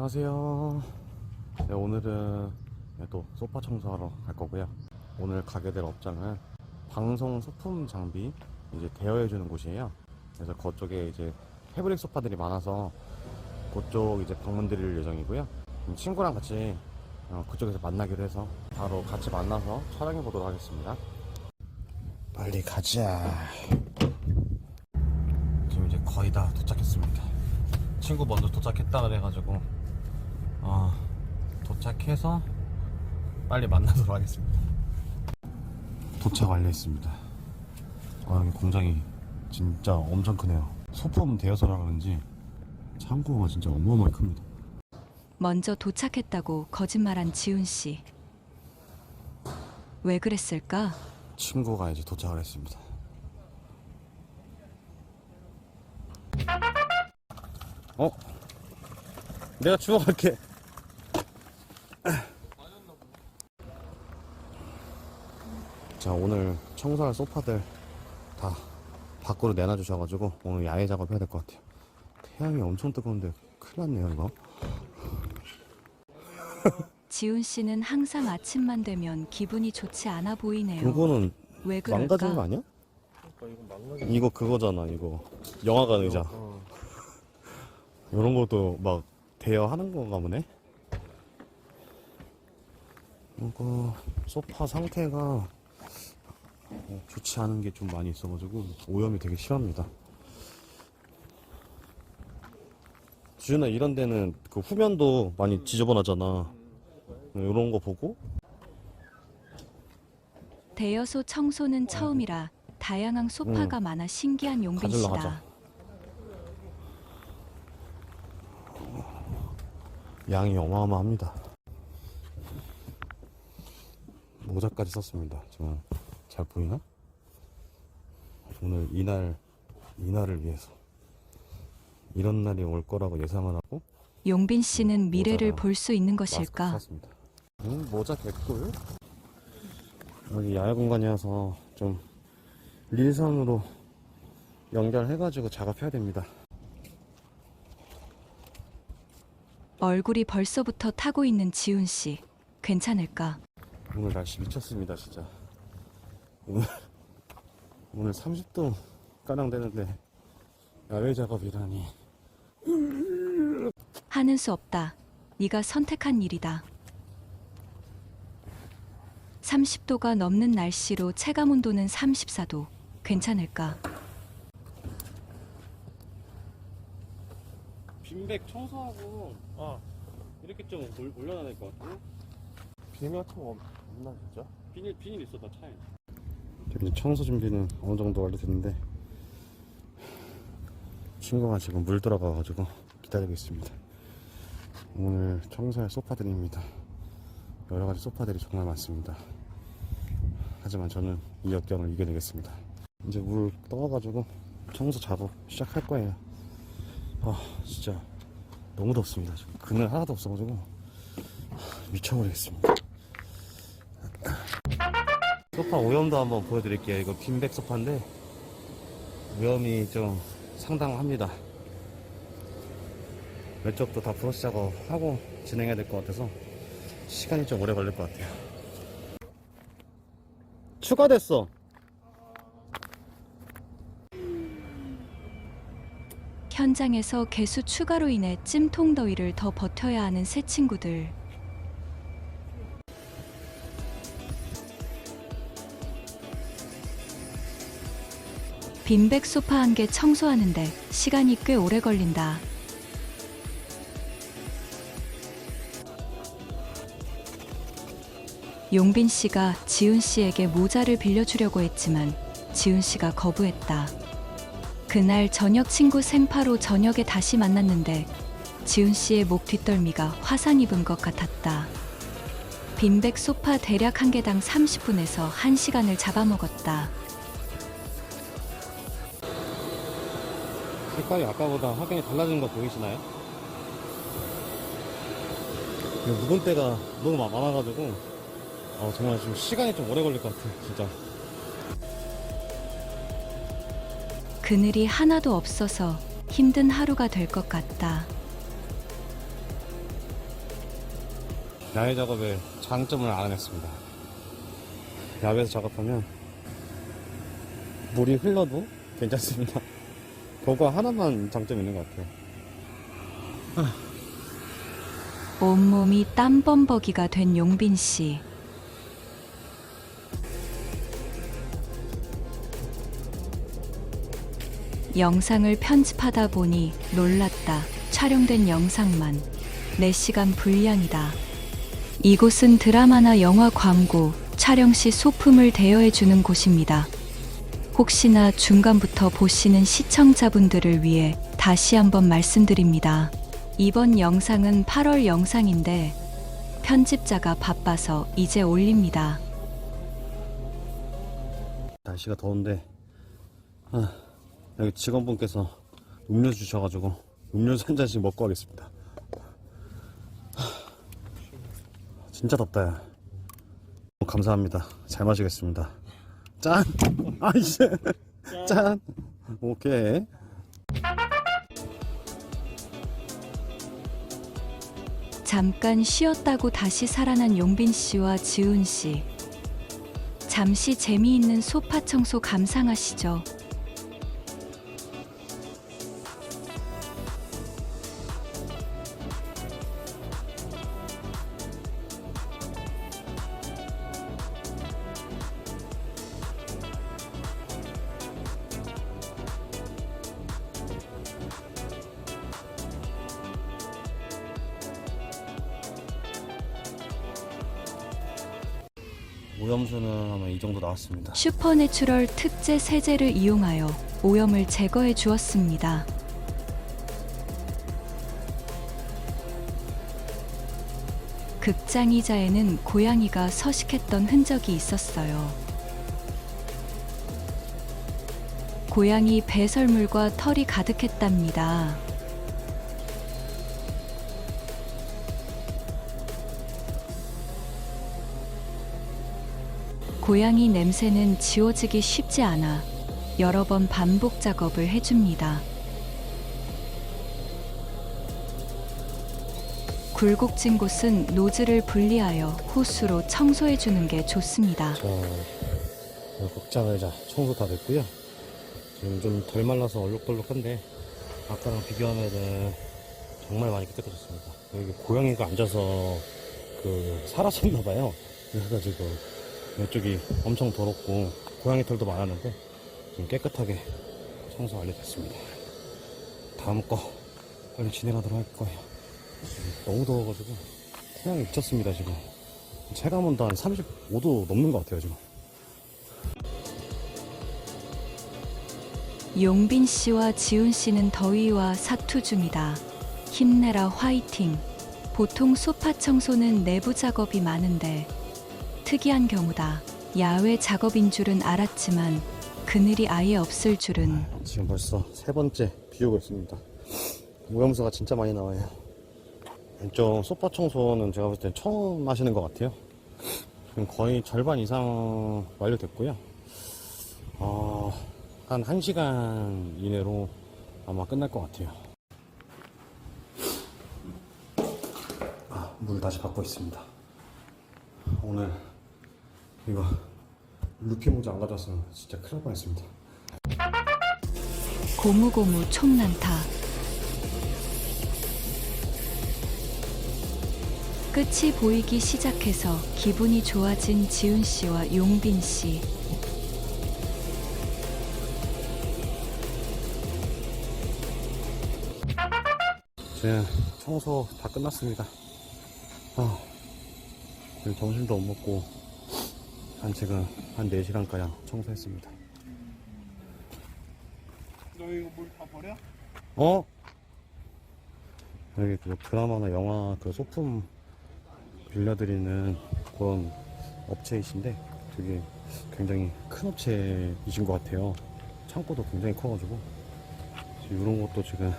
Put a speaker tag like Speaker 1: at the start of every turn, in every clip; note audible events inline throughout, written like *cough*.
Speaker 1: 안녕하세요. 네, 오늘은 네, 또 소파 청소하러 갈 거고요. 오늘 가게 될 업장은 방송 소품 장비 이제 대여해 주는 곳이에요. 그래서 그쪽에 이제 패브릭 소파들이 많아서 그쪽 이제 방문 드릴 예정이고요. 친구랑 같이 어, 그쪽에서 만나기로 해서 바로 같이 만나서 촬영해 보도록 하겠습니다. 빨리 가자. 지금 이제 거의 다 도착했습니다. 친구 먼저 도착했다 그래가지고 어, 도착해서 빨리 만나도록 하겠습니다. 도착 완료했습니다. 아, 여기 공장이 진짜 엄청 크네요. 소품 대여서라 그런지 창고가 진짜 어마어마하게 큽니다.
Speaker 2: 먼저 도착했다고 거짓말한 지훈 씨. 왜 그랬을까?
Speaker 1: 친구가 이제 도착을 했습니다. 어? 내가 주워갈게. 자, 오늘 청소할 소파들 다 밖으로 내놔주셔가지고 오늘 야외 작업해야 될 것 같아요. 태양이 엄청 뜨거운데 큰일 났네요, 이거. *laughs*
Speaker 2: 지훈 씨는 항상 아침만 되면 기분이 좋지 않아 보이네요.
Speaker 1: 이거는
Speaker 2: 왜
Speaker 1: 망가진 거
Speaker 2: 그럴까?
Speaker 1: 아니야?
Speaker 3: 이거
Speaker 1: 그거잖아, 이거. 영화관 의자.
Speaker 3: 어.
Speaker 1: 이런 것도 막 대여하는 건가 보네. 이거 소파 상태가 어, 좋지 않은 게 좀 많이 있어가지고 오염이 되게 심합니다. 주윤아 이런 데는 그 후면도 많이 지저분하잖아. 이런 거 보고
Speaker 2: 대여소 청소는 처음이라 다양한 소파가 많아 신기한 용빈
Speaker 1: 가질러
Speaker 2: 씨다.
Speaker 1: 가자. 양이 어마어마합니다. 모자까지 썼습니다. 정말 잘 보이나? 오늘 이날 이날을 위해서 이런 날이 올 거라고 예상을 하고
Speaker 2: 용빈 씨는 미래를. 볼 수 있는 것일까?
Speaker 1: 샀습니다. 음, 모자 개꿀. 여기 야외 공간이어서 좀 릴선으로 연결해가지고 작업해야 됩니다.
Speaker 2: 얼굴이 벌써부터 타고 있는 지훈 씨. 괜찮을까?
Speaker 1: 오늘 날씨 미쳤습니다, 진짜. 오늘, 오늘 30도 가량 되는데, 야외 작업이라니.
Speaker 2: 하는 수 없다. 네가 선택한 일이다. 30도가 넘는 날씨로 체감 온도는 34도. 괜찮을까?
Speaker 1: 빈백 청소하고, 아, 이렇게 좀 올, 올려놔야 될 것 같아.
Speaker 3: 비닐 같은 거 없 나 진짜?
Speaker 1: 비닐, 비닐 나 차에. 이제 청소 준비는 어느 정도 완료됐는데, 친구가 지금 물 들어가가지고 기다리고 있습니다. 오늘 청소할 소파들입니다. 여러 가지 소파들이 정말 많습니다. 하지만 저는 이 역경을 이겨내겠습니다. 이제 물 떠가지고 청소 작업 시작할 거예요. 아, 진짜 너무 덥습니다. 지금 그늘 하나도 없어가지고 미쳐버리겠습니다. 소파 오염도 한번 보여드릴게요. 이거 빈백 소파인데 오염이 좀 상당합니다. 왼쪽도 다 브러쉬 작업하고 진행해야 될 것 같아서 시간이 좀 오래 걸릴 것 같아요. 추가됐어.
Speaker 2: 현장에서 개수 추가로 인해 찜통 더위를 더 버텨야 하는 새 친구들. 빈백 소파 한 개 청소하는데 시간이 꽤 오래 걸린다. 용빈 씨가 지훈 씨에게 모자를 빌려주려고 했지만 지훈 씨가 거부했다. 그날 저녁 친구 생파로 저녁에 다시 만났는데 지훈 씨의 목 뒷덜미가 화상 입은 것 같았다. 빈백 소파 대략 한 개당 30분에서 1시간을 잡아먹었다.
Speaker 1: 색깔이 아까보다 확연히 달라진 거 보이시나요? 이거 묵은 때가 너무 마- 많아가지고 어, 정말 지금 시간이 좀 오래 걸릴 것 같아요 진짜
Speaker 2: 그늘이 하나도 없어서 힘든 하루가 될 것 같다.
Speaker 1: 야외 작업의 장점을 알아냈습니다. 야외에서 작업하면 물이 흘러도 괜찮습니다. 그거 하나만 장점이 있는 것 같아요.
Speaker 2: 온몸이 땀범벅이가 된 용빈 씨. 영상을 편집하다 보니 놀랐다. 촬영된 영상만 4시간 분량이다. 이곳은 드라마나 영화 광고, 촬영 시 소품을 대여해 주는 곳입니다. 혹시나 중간부터 보시는 시청자분들을 위해 다시 한번 말씀드립니다. 이번 영상은 8월 영상인데 편집자가 바빠서 이제 올립니다.
Speaker 1: 날씨가 더운데 아, 여기 직원분께서 음료 주셔가지고 음료수 한 잔씩 먹고 가겠습니다. 하, 진짜 덥다. 야. 감사합니다. 잘 마시겠습니다. 짠! 아 이제 짠! 오케이.
Speaker 2: 잠깐 쉬었다고 다시 살아난 용빈 씨와 지훈 씨. 잠시 재미있는 소파 청소 감상하시죠.
Speaker 1: 오염수는 아마 이 정도 나왔습니다.
Speaker 2: 슈퍼내추럴 특제 세제를 이용하여 오염을 제거해 주었습니다. 극장 의자에는 고양이가 서식했던 흔적이 있었어요. 고양이 배설물과 털이 가득했답니다. 고양이 냄새는 지워지기 쉽지 않아 여러 번 반복 작업을 해줍니다. 굴곡진 곳은 노즐을 분리하여 호수로 청소해 주는 게 좋습니다.
Speaker 1: 저 극장 의자 청소 다 됐고요. 지금 좀 덜 말라서 얼룩덜룩한데 아까랑 비교하면은 정말 많이 깨끗해졌습니다. 여기 고양이가 앉아서 그 사라졌나 봐요. 그래가지고 이쪽이 엄청 더럽고 고양이 털도 많았는데 지금 깨끗하게 청소 완료됐습니다. 다음 거 빨리 진행하도록 할 거예요. 너무 더워가지고 태양이 미쳤습니다 지금. 체감 온도 한 35도 넘는 것 같아요 지금.
Speaker 2: 용빈 씨와 지훈 씨는 더위와 사투 중이다. 힘내라 화이팅. 보통 소파 청소는 내부 작업이 많은데 특이한 경우다. 야외 작업인 줄은 알았지만 그늘이 아예 없을 줄은
Speaker 1: 지금 벌써 세 번째 비 오고 있습니다. 오염수가 진짜 많이 나와요. 왼쪽 소파 청소는 제가 볼땐 처음 하시는 것 같아요. 지금 거의 절반 이상 완료됐고요. 어, 한 1시간 이내로 아마 끝날 것 같아요. 아, 물 다시 받고 있습니다. 오늘 이거 루피 모자 안 가져왔으면 진짜 큰일 날 뻔했습니다.
Speaker 2: 고무고무 총난타. 끝이 보이기 시작해서 기분이 좋아진 지훈 씨와 용빈 씨.
Speaker 1: 제 청소 다 끝났습니다. 아, 지금 점심도 못 먹고 한 지금 한 4시간가량 청소했습니다.
Speaker 3: 너 이거 물 다 버려?
Speaker 1: 어? 여기 그 드라마나 영화 그 소품 빌려드리는 그런 업체이신데 되게 굉장히 큰 업체이신 것 같아요. 창고도 굉장히 커가지고 이런 것도 지금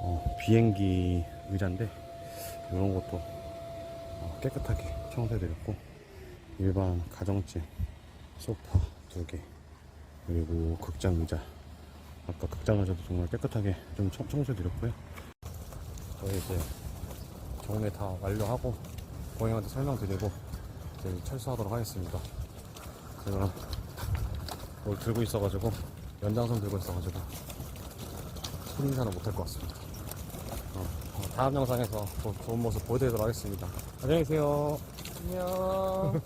Speaker 1: 어, 비행기 의자인데 이런 것도 어, 깨끗하게 청소해드렸고 일반 가정집 소파 두개 그리고 극장 의자 아까 극장 의자도 정말 깨끗하게 좀 청- 청소해드렸고요 저희 이제 정리 다 완료하고 고객한테 설명드리고 이제 철수하도록 하겠습니다. 제가 뭘 들고 있어가지고 연장선 들고 있어가지고 큰 인사는 못할 것 같습니다. 어, 어, 다음 영상에서 또 좋은 모습 보여드리도록 하겠습니다. 안녕히 계세요. 안녕.